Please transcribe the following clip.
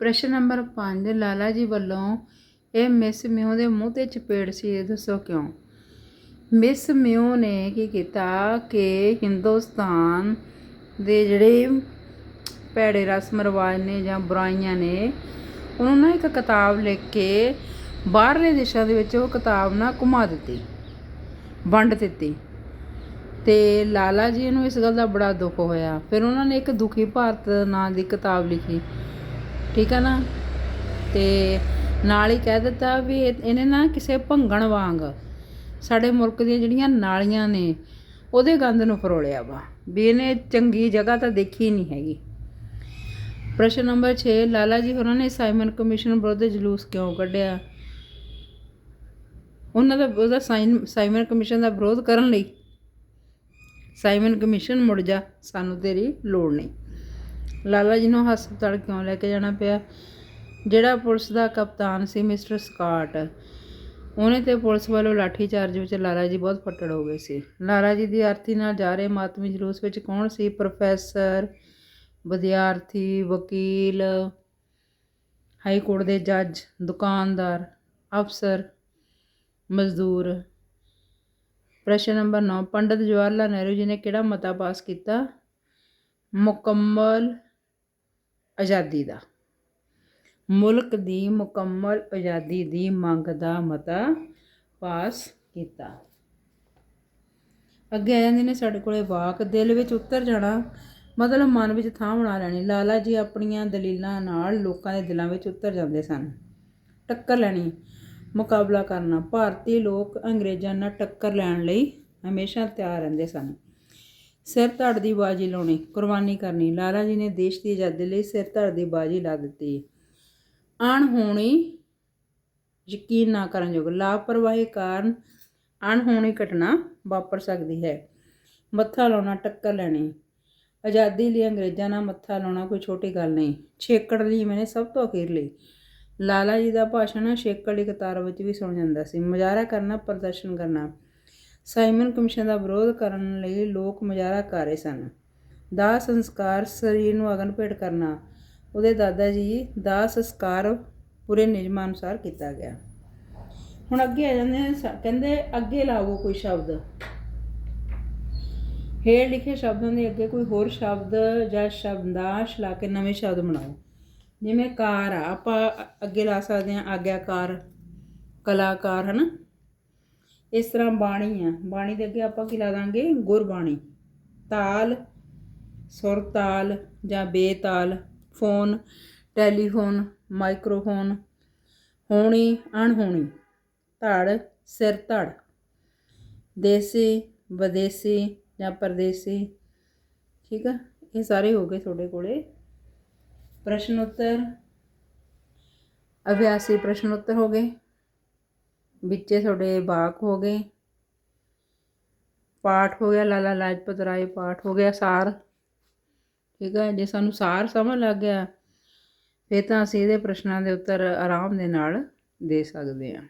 ਪ੍ਰਸ਼ਨ ਨੰਬਰ 5 ਲਾਲਾ ਜੀ ਵੱਲੋਂ ਇਹ ਮਿਸ ਮਿਉ ਦੇ ਮੂੰਹ ਤੇ ਚਪੇੜ ਸੀ, ਇਹ ਦੱਸੋ ਕਿਉਂ? ਮਿਸ ਮਿਉ ਨੇ ਕੀ ਕੀਤਾ ਕਿ ਹਿੰਦੁਸਤਾਨ ਦੇ ਜਿਹੜੇ ਭੈੜੇ ਰਸਮ ਰਿਵਾਜ ਨੇ ਜਾਂ ਬੁਰਾਈਆਂ ਨੇ, ਉਹਨਾਂ ਨਾ ਇੱਕ ਕਿਤਾਬ ਲਿਖ ਕੇ ਬਾਹਰਲੇ ਦੇਸ਼ਾਂ ਦੇ ਵਿੱਚ ਉਹ ਕਿਤਾਬ ਨਾ ਘੁਮਾ ਦਿੱਤੀ, ਵੰਡ ਦਿੱਤੀ। ਤੇ ਲਾਲਾ ਜੀ ਨੂੰ ਇਸ ਗੱਲ ਦਾ ਬੜਾ ਦੁੱਖ ਹੋਇਆ। ਫਿਰ ਉਹਨਾਂ ਨੇ ਇੱਕ ਦੁਖੀ ਭਾਰਤ ਨਾਂ ਦੀ ਕਿਤਾਬ ਲਿਖੀ। ਠੀਕ ਹੈ ਨਾ? ਤੇ ਨਾਲ ਹੀ ਕਹਿ ਦਿੱਤਾ ਵੀ ਇਹਨੇ ਨਾ ਕਿਸੇ ਭੰਗਣ ਵਾਂਗ ਸਾਡੇ ਮੁਲਕ ਦੀਆਂ ਜਿਹੜੀਆਂ ਨਾਲੀਆਂ ਨੇ, ਉਹਦੇ ਗੰਦ ਨੂੰ ਫਰੋਲਿਆ ਵਾ। ਵੀ ਇਹਨੇ ਚੰਗੀ ਜਗ੍ਹਾ ਤਾਂ ਦੇਖੀ ਨਹੀਂ ਹੈਗੀ। ਪ੍ਰਸ਼ਨ ਨੰਬਰ 6 ਲਾਲਾ ਜੀ ਹੋਰਾਂ ਨੇ ਸਾਈਮਨ ਕਮਿਸ਼ਨ ਵਿਰੁੱਧ ਜਲੂਸ ਕਿਉਂ ਕੱਢਿਆ? ਉਹਨਾਂ ਦਾ ਉਹਦਾ ਸਾਈਨ ਸਾਈਮਨ ਕਮਿਸ਼ਨ ਦਾ ਵਿਰੋਧ ਕਰਨ ਲਈ। ਸਾਈਮਨ ਕਮਿਸ਼ਨ ਮੁੜ ਜਾ, ਸਾਨੂੰ ਤੇਰੀ ਲੋੜ ਨਹੀਂ। ਲਾਲਾ ਜੀ ਨੂੰ ਹਸਪਤਾਲ ਕਿਉਂ ਲੈ ਕੇ ਜਾਣਾ ਪਿਆ? ਜਿਹੜਾ ਪੁਲਿਸ ਦਾ ਕਪਤਾਨ ਸੀ ਮਿਸਟਰ ਸਕਾਟ, ਉਹਨੇ ਤੇ ਪੁਲਿਸ ਵੱਲੋਂ ਲਾਠੀ ਚਾਰਜ ਵਿੱਚ ਲਾਲਾ ਜੀ ਬਹੁਤ ਫੱਟੜ ਹੋ ਗਏ ਸੀ। ਲਾਲਾ ਜੀ ਦੀ ਆਰਤੀ ਨਾਲ ਜਾ ਰਹੇ ਮਾਤਮੀ ਜਲੂਸ ਵਿੱਚ ਕੌਣ ਸੀ? ਪ੍ਰੋਫੈਸਰ, ਵਿਦਿਆਰਥੀ, ਵਕੀਲ, ਹਾਈ ਕੋਰਟ ਦੇ ਜੱਜ, ਦੁਕਾਨਦਾਰ, ਅਫਸਰ, ਮਜ਼ਦੂਰ। ਪ੍ਰਸ਼ਨ ਨੰਬਰ 9 ਪੰਡਿਤ ਜਵਾਹਰ ਲਾਲ ਨਹਿਰੂ ਜੀ ਨੇ ਕਿਹੜਾ ਮਤਾ ਪਾਸ ਕੀਤਾ? ਮੁਕੰਮਲ ਆਜ਼ਾਦੀ ਦਾ। ਮੁਲਕ ਦੀ ਮੁਕੰਮਲ ਆਜ਼ਾਦੀ ਦੀ ਮੰਗ ਦਾ ਮਤਾ ਪਾਸ ਕੀਤਾ। ਅੱਗੇ ਆ ਜਾਂਦੇ ਨੇ, ਸਾਡੇ ਕੋਲੇ ਵਾਕ, ਦਿਲ ਵਿੱਚ ਉਤਰ ਜਾਣਾ, ਮਤਲਬ ਮਨ ਵਿੱਚ ਥਾਂ ਬਣਾ ਲੈਣੀ। ਲਾਲਾ ਜੀ ਆਪਣੀਆਂ ਦਲੀਲਾਂ ਨਾਲ ਲੋਕਾਂ ਦੇ ਦਿਲਾਂ ਵਿੱਚ ਉਤਰ ਜਾਂਦੇ ਸਨ। ਟੱਕਰ ਲੈਣੀ, ਮੁਕਾਬਲਾ ਕਰਨਾ। ਭਾਰਤੀ ਲੋਕ ਅੰਗਰੇਜ਼ਾਂ ਨਾਲ ਟੱਕਰ ਲੈਣ ਲਈ ਹਮੇਸ਼ਾ ਤਿਆਰ ਰਹਿੰਦੇ ਸਨ। ਸਿਰ ਧੜ ਦੀ ਬਾਜੀ ਲਾਉਣੀ, ਕੁਰਬਾਨੀ ਕਰਨੀ। ਲਾਲਾ ਜੀ ਨੇ ਦੇਸ਼ ਦੀ ਆਜ਼ਾਦੀ ਲਈ ਸਿਰ ਧੜ ਦੀ ਬਾਜੀ ਲਾ ਦਿੱਤੀ। ਅਣਹੋਣੀ ਯਕੀਨ ਨਾ ਕਰਨ ਯੋਗ, ਲਾਪਰਵਾਹੀ ਕਾਰਨ ਅਣਹੋਣੀ ਘਟਨਾ ਵਾਪਰ ਸਕਦੀ ਹੈ। ਮੱਥਾ ਲਾਉਣਾ, ਟੱਕਰ ਲੈਣੀ। ਆਜ਼ਾਦੀ ਲਈ ਅੰਗਰੇਜ਼ਾਂ ਨਾਲ ਮੱਥਾ ਲਾਉਣਾ ਕੋਈ ਛੋਟੀ ਗੱਲ ਨਹੀਂ। ਛੇਕੜ ਲਈ ਮੈਨੇ ਸਭ ਤੋਂ ਅਖੀਰ ਲਈ। ਲਾਲਾ ਜੀ ਦਾ ਭਾਸ਼ਣ ਛੇਕੜ ਦੀ ਕਤਾਰ ਵਿੱਚ ਵੀ ਸੁਣ ਜਾਂਦਾ ਸੀ। ਮੁਜ਼ਾਹਰਾ ਕਰਨਾ, ਪ੍ਰਦਰਸ਼ਨ ਕਰਨਾ। ਸਾਈਮਨ ਕਮਿਸ਼ਨ ਦਾ ਵਿਰੋਧ ਕਰਨ ਲਈ ਲੋਕ ਮੁਜ਼ਾਹਰਾ ਕਰ ਰਹੇ ਸਨ। ਦਾ ਸੰਸਕਾਰ ਸਰੀਰ ਨੂੰ ਅਗਨ ਭੇਟ ਕਰਨਾ, ਉਹਦੇ ਦਾਦਾ ਜੀ ਦਾ ਸੰਸਕਾਰ ਪੂਰੇ ਨਿਯਮਾਂ ਅਨੁਸਾਰ ਕੀਤਾ ਗਿਆ। ਹੁਣ ਅੱਗੇ ਆ ਜਾਂਦੇ ਨੇ ਸ- ਕਹਿੰਦੇ ਅੱਗੇ ਲਾਵੋ ਕੋਈ ਸ਼ਬਦ। ਹੇਠ ਲਿਖੇ ਸ਼ਬਦਾਂ ਦੇ ਅੱਗੇ ਕੋਈ ਹੋਰ ਸ਼ਬਦ ਜਾਂ ਸ਼ਬਦਾਂਸ਼ ਲਾ ਕੇ ਨਵੇਂ ਸ਼ਬਦ ਬਣਾਓ। ਜਿਵੇਂ ਕਾਰ ਆ, ਆਪਾਂ ਅੱਗੇ ਲਾ ਸਕਦੇ ਹਾਂ ਆਗਿਆਕਾਰ, ਕਲਾਕਾਰ, ਹਨਾ? ਇਸ ਤਰ੍ਹਾਂ ਬਾਣੀ ਆ। ਬਾਣੀ ਦੇ ਅੱਗੇ ਆਪਾਂ ਕੀ ਲਾ ਦਾਂਗੇ? ਗੁਰਬਾਣੀ। ਤਾਲ ਸੁਰ ਤਾਲ ਜਾਂ ਬੇਤਾਲ, ਫੋਨ, ਟੈਲੀਫੋਨ, ਮਾਈਕਰੋਫੋਨ, ਹੋਣੀ, ਅਣਹੋਣੀ, ਧੜ, ਸਿਰ ਧੜ, ਦੇਸੀ, ਵਿਦੇਸੀ ਜਾਂ ਪਰਦੇਸੀ। ਠੀਕ ਆ? ਇਹ ਸਾਰੇ ਹੋ ਗਏ ਤੁਹਾਡੇ ਕੋਲੇ। ਪ੍ਰਸ਼ਨ ਉੱਤਰ। ਅਭਿਆਸੀ ਪ੍ਰਸ਼ਨ ਉੱਤਰ ਹੋ ਗਏ। ਵਿੱਚੇ ਤੁਹਾਡੇ ਬਾਕ ਹੋ ਗਏ। ਪਾਠ ਹੋ ਗਿਆ, ਲਾਲਾ ਲਾਜਪਤ ਰਾਏ ਪਾਠ ਹੋ ਗਿਆ ਸਾਰ। ਠੀਕ ਹੈ, ਜੇ ਸਾਨੂੰ ਸਾਰ ਸਮਝ ਲੱਗ ਗਿਆ, ਫਿਰ ਤਾਂ ਅਸੀਂ ਇਹਦੇ ਪ੍ਰਸ਼ਨਾਂ ਦੇ ਉੱਤਰ ਆਰਾਮ ਦੇ ਨਾਲ ਦੇ ਸਕਦੇ ਹਾਂ।